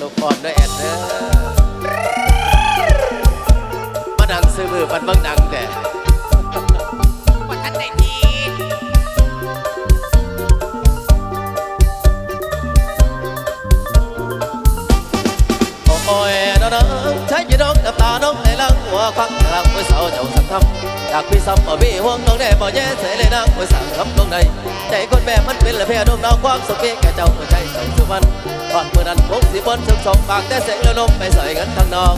ลูกอ่อนด้วยแอดเด้อมาดังซื้อมือมันเบิ่งดังแต่ว่าท่านได้ดีโอ้ยน้องใช้ยีดอกน้ำตาน้องในลังหัวควักกลางมือสาวเจ้าสังคำ อยากพี่ซ้ำบ่พี่ห่วงน้องแน่บ่แย่เสยเลยนางมือสั่งคำตรงใดใจคนแม่มันเป็นละเพียดวงดาวความสุขแก่เจ้าหัวใจเจ้าสุวรรณก่อนเมื่อนั้นพกสีบนสุขสองปากแต่เสียงแล้วลมไปใส่กันทางนอง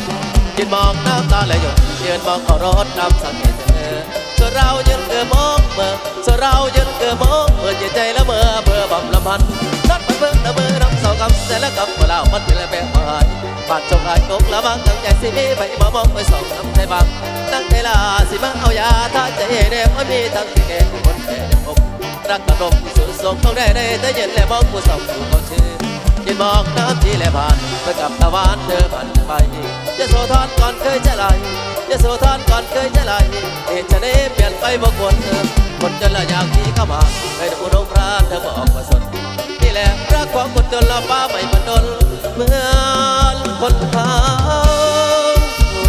ยืนมองน้ำตาไหลหยดยืนมองเขารถน้ำสังเกตเธอส่วนเรายืนเอือมองเมื่อส่วนเรายืนเอือมองเมื่อจิตใจละเมื่อเบื่อบ่มลำพันนัดมันเบิ่งละเมื่อน้ำเสาคำแต่ละคำว่าเรามันเป็นละแบบหาย บาดจงหายกกละบังตั้งใจสิมีไปบ่มองไปสองน้ำใจบังตั้งเวลาสิมาเอายาถ้าใจเด็มันมีทั้งที่แก่คนแก่ผมรักกระดมสุดทรงต้องได้ได้แต่เย็นและมองผู้สองผู้เขาชื่อยินบอกน้ำที่แลผ่านไปกับตะวันเธอผ่านไปจะโสธรก่อนเคยจะไหลจะโสธรก่อนเคยจะไหลเหตุจะได้เปลี่ยนไปบ่ควรเธอคนจนละอยากที่เข้ามาเคยดูอุดมพรานเธอบอกว่าสนนี่ แหละรักของคนจนละป้าไม่มันดนเหมือนคนเขา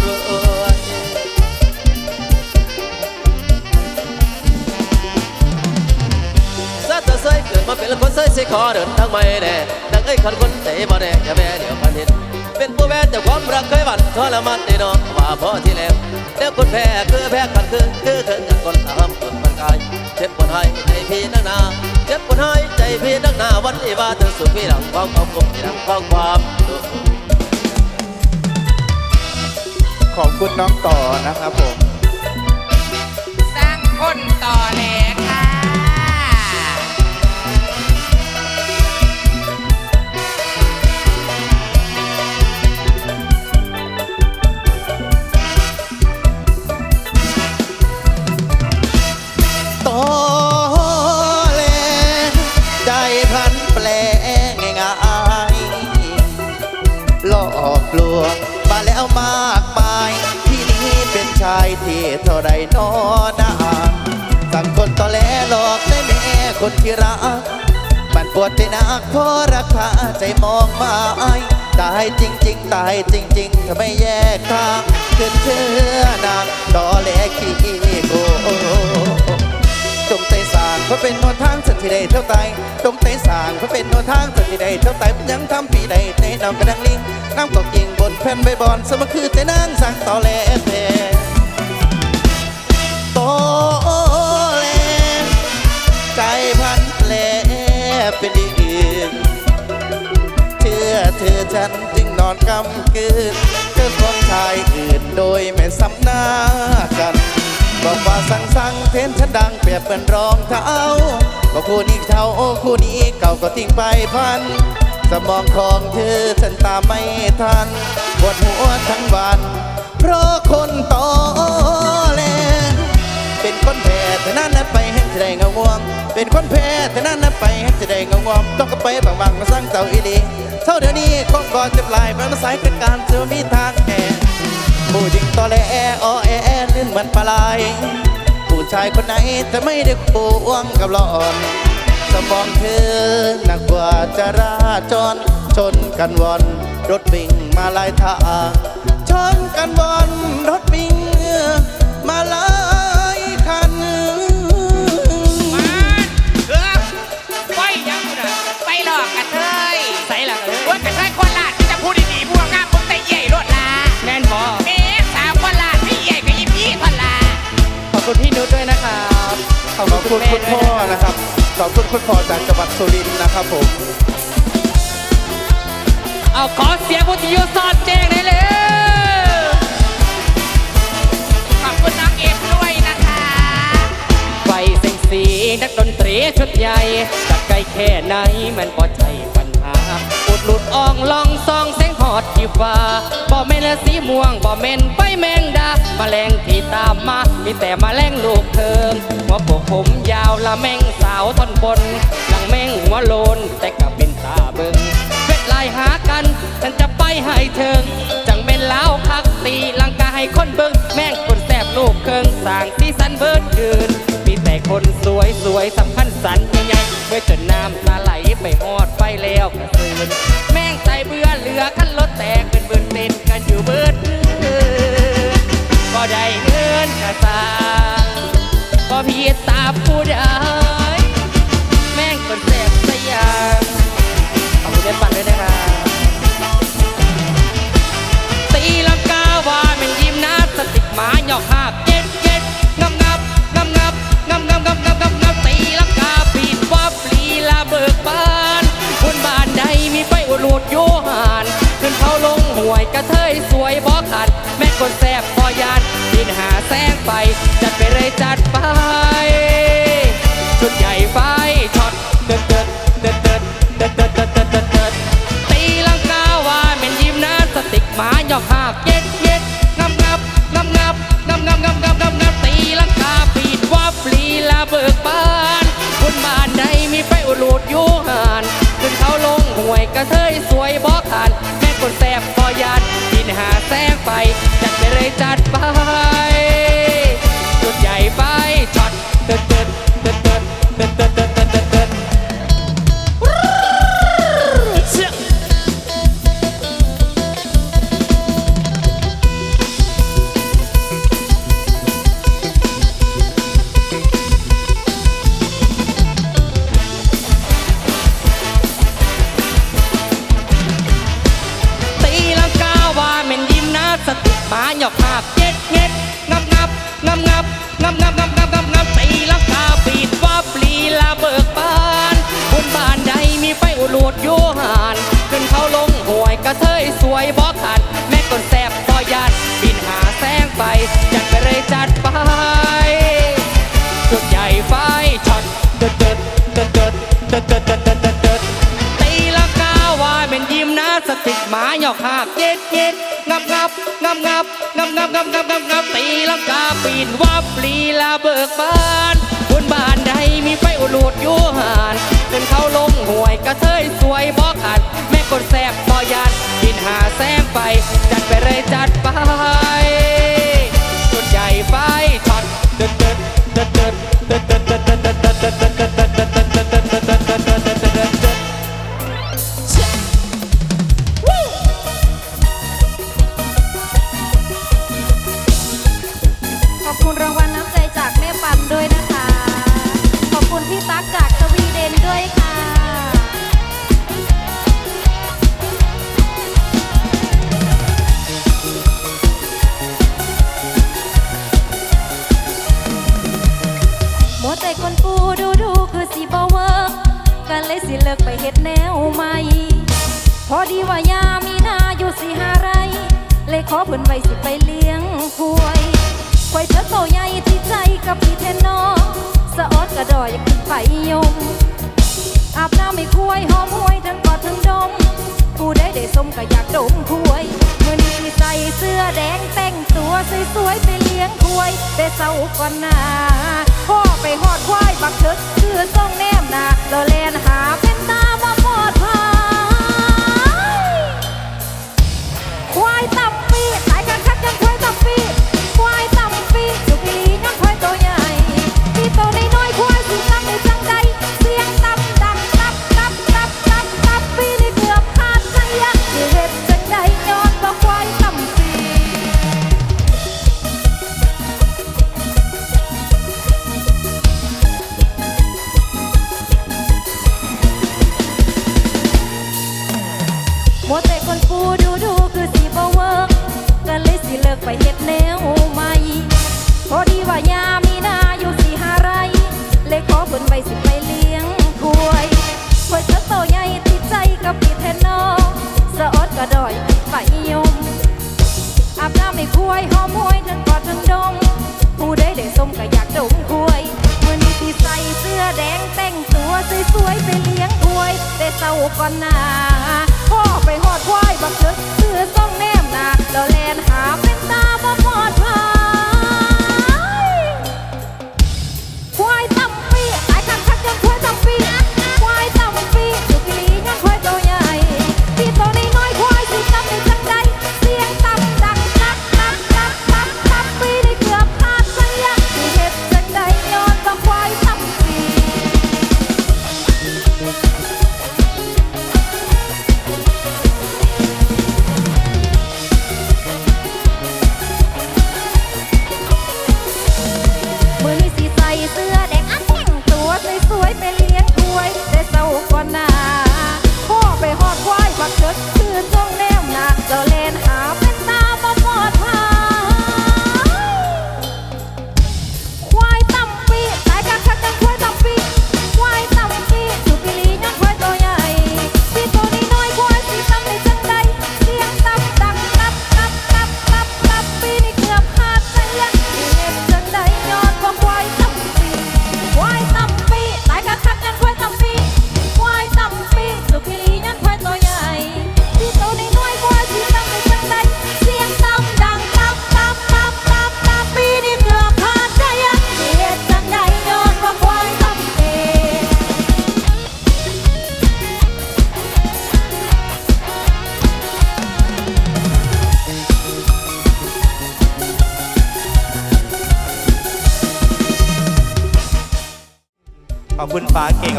รวยซาตะเซยเกิดมาเป็นคนเซยสิขอเดินทางไม่แน่ดังไอ้คนคนใจบ่แน่อย่าแม่เดี๋ยวพันเห็นเป็นผู้แพ้แต่ความรักเคยหวั่นทรมานได้เนาะว่าพอที่แล้วเดี๋ยวคนแพ้คือแพ้กันคือคือเถิงกันคนทำคน กาย เจ็บปวดให้ใจพี่นักหนา เจ็บปวดให้ใจพี่นักหนาวันนี้ว่าเธอสุขพี่หลังความความกบพี่หลังความความสุขขอบคุณน้องต่อนะครับผม สร้างคนต่อแหลค่ แล้วมากมาย ที่นี้เป็นชายที่เท่าไรนอนาสั่งคนต่อแลหลอกได้แม่คนที่รักมันปวดใจนักเพราะราคาใจมองมาตายจริง ๆ ตายจริงๆถ้าไม่แยกทางขึ้นเชื่อนางต่อแลขี้โกจ งใจสางเพื่อเป็นหนทางสันที่ใดเท่าไตจงใจสางเพื่อเป็นหนทางสันที่ใดเท่าไตมันยังทำปีใดในนำกระดังลิงน้ำก็กิ่งบนแผ่นใบบอนสมคือแต่นางสั่งต่อแลแพโตแลใจพันแปลเป็นดีอื่นเชื่อเธอฉันจึงนอนกำกืนเธอคนชายอื่นโดยไม่ซ้ำหน้ากัน บอกว่าสั่งสั่งเพนฉันดังเปรียบเป็นรองเท้าก็คู่นี้เท่าโอ้คู่นี้เก่าก็ทิ้งไปพัน สมองของเธอฉันตามไม่ทันปวดหัวทั้งวัน เพราะคนต่อแลเป็นคนแพ้แต่นั้นนัดไปให้จะได้เงางวงเป็นคนแพ้แต่นั้นนัดไปให้จะได้เงางวงต้องก็ไปบางบางๆมาสร้างเต่าอีลีเท่าเดี๋ยวนี้คงก่อนจะปลายบาสายเป็นการเจอมีทางแก่ ผู้หญิงตอแหลอ้อแอลื่นเหมือนปลาไหลผู้ชายคนไหนจะไม่ได้ควงกับหลอนสมองเธอหนักกว่าจะราจรชนกันวอนรถวิ่งมาลายทางชนกันวอนรถวิ่ง คุณคุณด้พ่อนะครับ ขอบคุณคุณพ่อจากจังหวัดสุรินทร์นะครับผม เอาขอเสียงพุที่อยู่สอนแจ้งได้เลยขอบคุณน้องเอฟด้วยนะคะไฟเสียงสีนักดนตรีชุดใหญ่จะไกลแค่ไหนมันพอใช่ปัญหาอุด หลุดอ่องลองซองแสงหอดที่ฟ้าบ่เม่นละสีม่วงบ่เม่นไปแมงดาแมลงที่ตามมา มีแต่มแมลงลูกเทิมหัวปกผมยาวละแมงสาวท่อนบนหลังแมงหัวโลนแต่กับเป็นตาเบิงเวทลายหากันฉันจะไปให้เธอ ลาวคักตีลังกาให้คนเบิ้งแม่งคนแสบลูกเครื่องสางที่สันเบิดคืน มีแต่คนสวยสวยสำคัญสันใหญ่เมื่อจนน้ำตาไหลไปหอดไปแล้วกระสืนแม่งใจเบื่อเหลือขั้นรถแตกเป็นเบินเป็นกันอยู่เบิดคืนก็ได้เงินกระสาก็พีตาผู้ใดแม่งคนแสบสยามขอบคุณเล่นบันด้วยนะครับ หมาหยอกหาบเย็ดเย็ดงับงับงับงับงับงับงับงับงับงับตีลักกาปีดวับลีลาเบิกบานคนบ้านใดมีไฟอุลูดโยหานขึ้นเขาลงห่วยกระเทยสวยบ่ขัด แม่คนแสบพอยานดินหาแสงไฟจัดไปเลยจัดไป แสงไฟ จัดไปเลยจัดไป เจ้าข้าเย็ดเย็ดงับงับงับงับงับงับงับงับงับงับตีลังกาปีนวับลีลาเบิกบานบนบ้านใดมีไฟอุลูดยู่หานเป็นเขาลงห่วยกระเทยสวยบ่ขัดแม่กดแสบบ่ยันกินหาแซมไป จัดไปเลยจัดไป จากสวีเดนด้วยค่ะ หมดแต่คนปูดูดูคือสีบเวิร์กกันเลยสิเลิกไปเฮ็ดแนวใหม่ พอดีว่ายามีนาอยู่สีหาไร เลยขอเพิ่นไว้สิไปเลี้ยงควายควายเธอโตใหญ่ที่ใจกับพี่เทนนอ สะออดกระดอยอยากขึ้นไปยมอาบน้ำไม่คุยหอมหวยทั้งกอดทั้งดมผู้ใดได้สมก็อยากดมคุยเมื่อนี่ใส่เสื้อแดงแต่งตัวสวยๆไปเลี้ยงคุยแต่เศร้าก่อนหนาพ่อไปหอดควายบักเถิดคือส่องแนมนาเราเล น้ำไม่คุยหอมหวยทั้งกอดทั้งดม ผู้ใดได้สมก็อยากดมคุยเมื่อนี้ที่ใส่เสื้อแดงแต่งตัวสวยๆไปเลี้ยงคุยแต่เศร้าก่อนหนาพ่อไปหอดควายบักเถิดเสื้อส่องแนมหนาแล้วแลนหาเป็นตาบ่พอดพา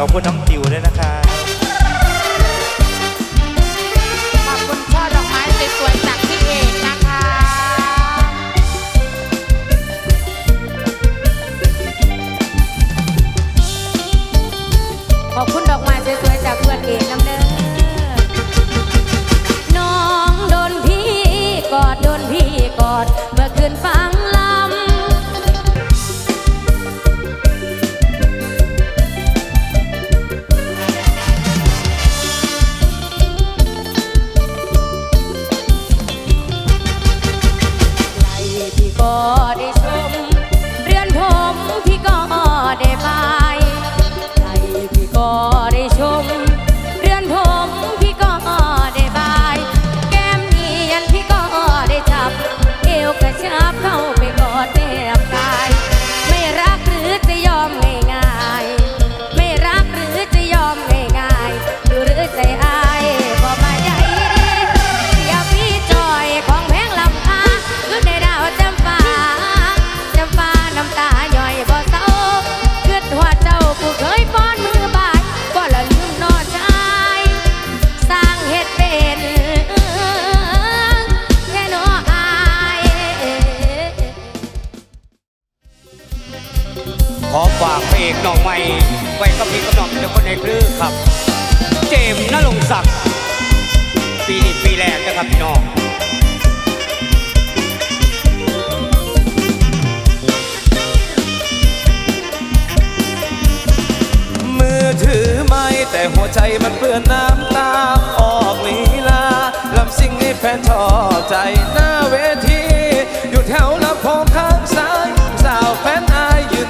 ขอบคุณน้องติวด้วยนะคะ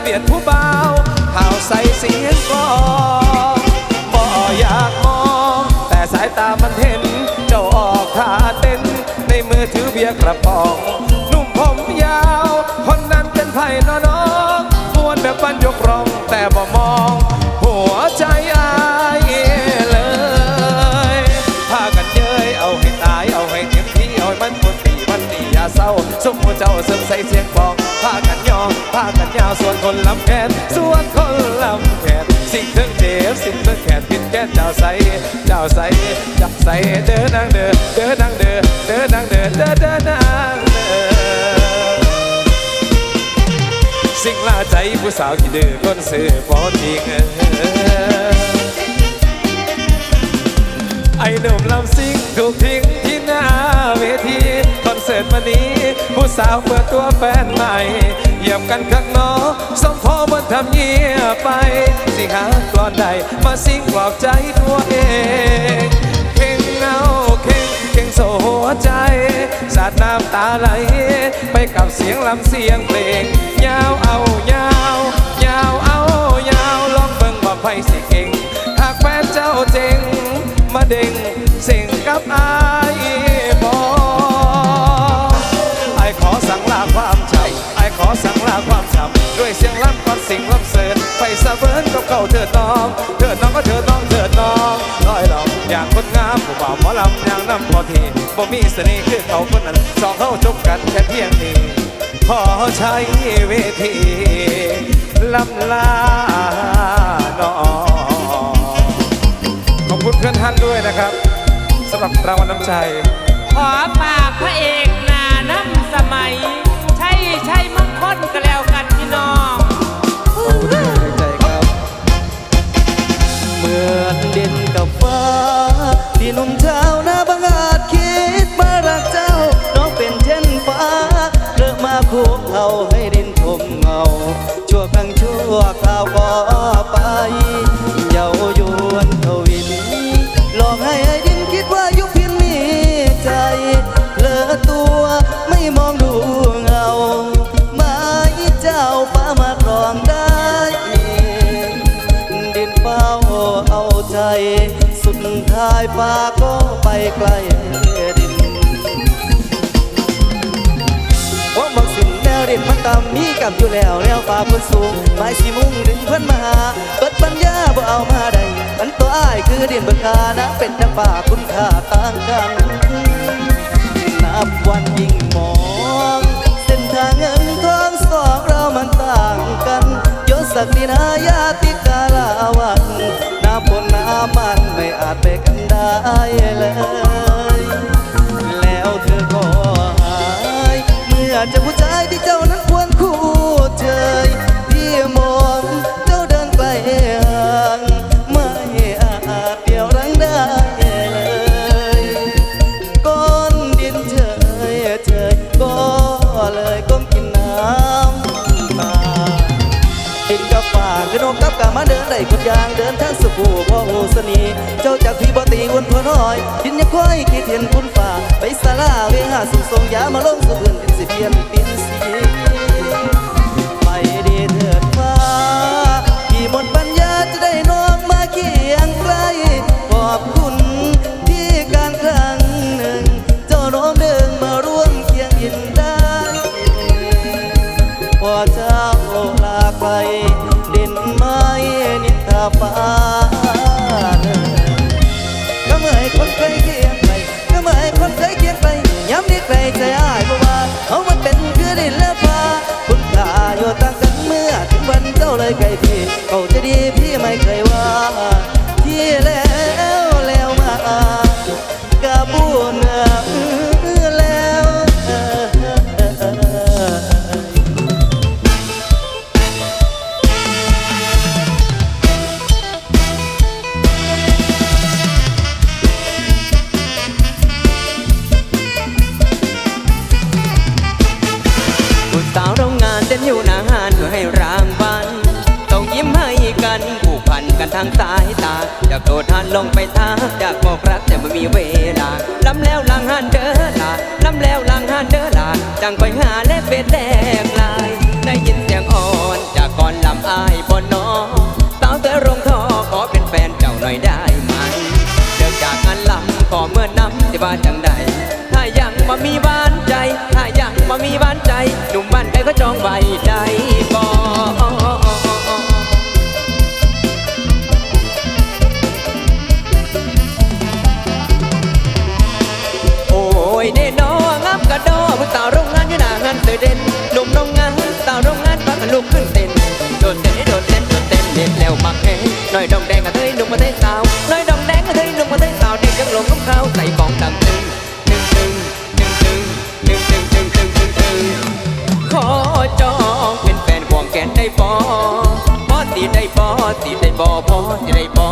เบียดผู้เบาข่าวใส่เสียงกลองบ่อยากมอง แต่สายตามันเห็น เจ้าออกท่าเต้น ในมือถือเบียร์กระป๋องหนุ่มผมยาว คนนั้นเป็นไผ่น้องมวนแบบบรรยกรองแต่บ่มอง หัวใจอายเลยพากันเย้ยเอาให้ตายเอาให้เต็มที่เอาให้มันปวดปีมันนี่อย่าเศร้าสมหัวเจ้าเสริมใส่เสียง ยาวส่วนคนลำแขนส่วนคนลำแขนสิ่งเทิงเจ็บสิ่งเทิงแขนพินแก้เจ้าใสเจ้าใสจับใสเดินนางเดินเดินนางเดินเดินนางเดินเดินเดินนางเดินสิ่งลาใจผู้สาวที่ดื้อคนสื่อพอทิ้งไอ้หนุ่มลำซิ่งถูกทิ้งที่หน้าเวที เสิร์ตวันนี้ ผู้สาวเปิดตัวแฟนใหม่เหยียบกันข้างนอกสมพอบนทำเงียไป สิหากรอนใดมาสิ่งปลอบใจตัวเองเข่งเงาเข่งเข่งโซหัวใจ สาดน้ำตาไหล ไปกับเสียงลำเสียงเพลง ยาวเอายาวยาวเอายาวลองเบิ่งว่าไฟสิเก่ง หากแฟนเจ้าเจ๋งมาเด้งเสิ่งกับอาย ขอสั่งลาความช้ำด้วยเสียงล้ำก่อนสิ่งล้ำเสริญไปสะเบินกับเขาเถิดน้อง เถิดน้องก็เถิดน้องเถิดน้องลอยเราอย่างคนงามผู้บ่าวหมอลำอย่างน้ำพอทีบ่มีเสน่ห์คือเขาคนนั้นสองเขาจบกันแค่เพียงนี้ขอใช้เวทีลำลาน้องขอบคุณเพื่อนท่านด้วยนะครับสำหรับรางวัลน้ำใจขอฝา เวแล้วฟ้าบนสูงไม้สีมุ่งดึงเพื่อนมาหาเปิดปัญญาบ่เอามาได้มันตัวอ้ายคือเดินเบิกานะเป็นดังป่าคุณค่าต่างกันนับวันยิ่งมอง เส้นทางเงินทองสองเรามันต่างกันยศศักดินายาติกาลาวันน้ำบนน้ำมันไม่อาจไปกันได้เลยแล้วเธอก็หาย เมื่อเจะผู้ชายที่เจ้านั้น ได้คนยางเดินทางสุขูพ่อหูสนี เจ้าจากพี่บตีวนพอน้อยกินยังค่อยกี่เทียนคุณฝ่าไปสาลาเวหาสุขทรงยามาลงสุพื้นเป็นสิเพียนปินสี ทางสายตา อยากโดดหันลงไปทักอยากบอกรักแต่ไม่มีเวลาล้ำแล้วลังหันเด้อลาล้ำแล้วลังหันเด้อลาจังไปหาแลกเป็นแดกลา ดองแดงกระเทยหนุ่มมาเทยสาวน่อยดองแดงกระเทยหนุ่มมาเทยสาวเด็กยังหลงของเขาใส่ของดังตึงตึงตึงตึงตึงตึงตึงตึงตึงตึงตึงขอจองเป็นแฟนห่วงแกนได้บ่พอตีได้บ่ตีได้บ่พอตีได้บ่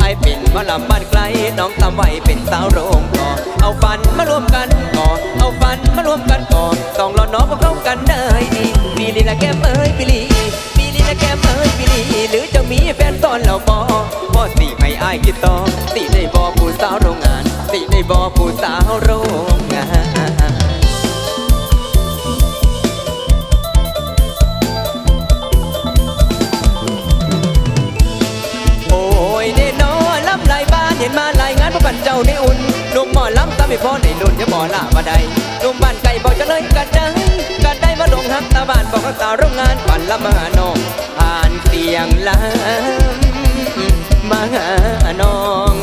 ไอเป็นมาลำบ้านไกลน้องตามไว้เป็นสาวโรงก่อเอาฟันมารวมกันก่อเอาฟันมารวมกันก่อต้องรอน้องมาเข้ากันได้ดีปีลีละแก้มเอ อนแล้วบ่พอตีให้อายกิตต่อตีได้บ่ผู้สาวโรงงานตีได้บ่ผู้สาวโรงงานโอ้ยเด้นอลำลายบ้านเห็นมาลายงานพระบันเจ้าได้อุ่น หมหมอลำตาไม่พอในรุ่นจะบ่ลามาใดหนุ่มบ้านไก่บอกจะเลยกันได้กันได้มาลงหักตาบ้านบอกกับสาวโรงงานปั่นละมาหาน้องผ่านเสียงลำมาหาน้อง